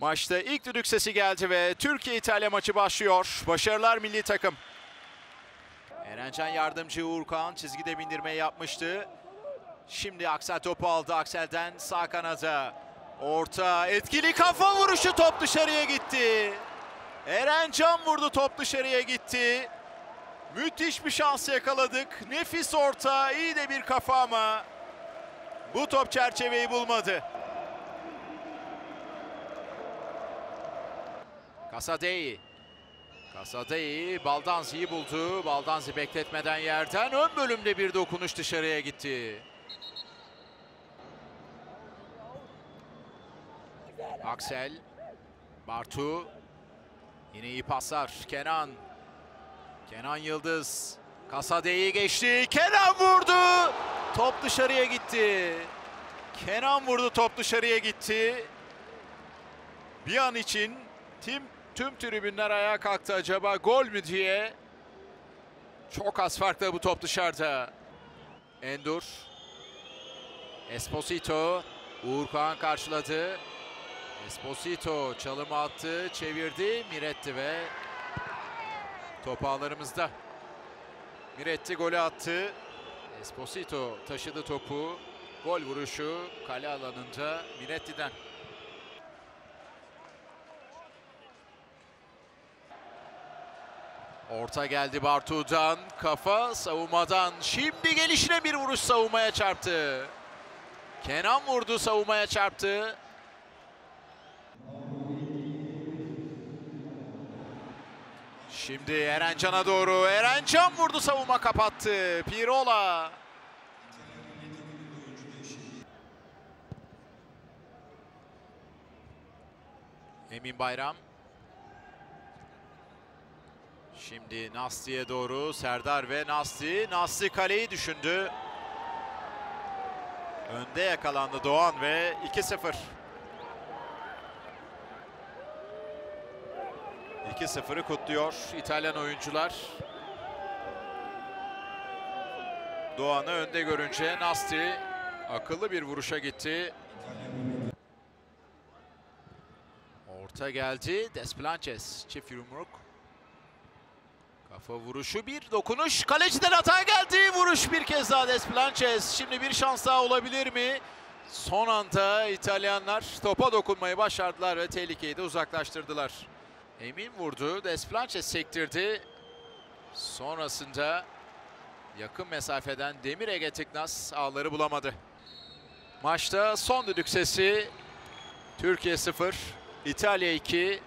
Maçta ilk düdük sesi geldi ve Türkiye-İtalya maçı başlıyor. Başarılar milli takım. Erencan yardımcı Uğurkan çizgide bindirmeyi yapmıştı. Şimdi Aksel topu aldı. Aksel'den sağ kanada. Orta etkili kafa vuruşu top dışarıya gitti. Erencan vurdu top dışarıya gitti. Müthiş bir şans yakaladık. Nefis orta, iyi de bir kafa ama bu top çerçeveyi bulmadı. Kasadei. Kasadei Baldanzi'yi buldu. Baldanzi bekletmeden yerden ön bölümde bir dokunuş dışarıya gitti. Aksel. Bartu. Yine iyi paslar. Kenan. Kenan Yıldız. Kasadei'yi geçti. Kenan vurdu. Top dışarıya gitti. Kenan vurdu top dışarıya gitti. Bir an için tim, tüm tribünler ayağa kalktı acaba gol mü diye. Çok az farkla bu top dışarıda. Endur. Esposito. Uğur karşıladı. Esposito çalımı attı, çevirdi. Miretti ve top ağlarımızda. Miretti golü attı. Esposito taşıdı topu. Gol vuruşu kale alanında Miretti'den. Orta geldi Bartu'dan. Kafa savunmadan. Şimdi gelişine bir vuruş savunmaya çarptı. Kenan vurdu savunmaya çarptı. Şimdi Erencan'a doğru. Erencan vurdu savunma kapattı. Pirola. Emin Bayram. Şimdi Nasti'ye doğru Serdar ve Nasti. Nasti kaleyi düşündü. Önde yakalandı Doğan ve 2-0. 2-0'ı kutluyor İtalyan oyuncular. Doğan'ı önde görünce Nasti akıllı bir vuruşa gitti. Orta geldi. Desplanches çift yumruk. Kafa vuruşu bir dokunuş. Kaleciden hata geldi. Vuruş bir kez daha Desplanches. Şimdi bir şans daha olabilir mi? Son anda İtalyanlar topa dokunmayı başardılar ve tehlikeyi de uzaklaştırdılar. Emin vurdu. Desplanches sektirdi. Sonrasında yakın mesafeden Demir Ege Tıknaz ağları bulamadı. Maçta son düdük sesi Türkiye 0, İtalya 2.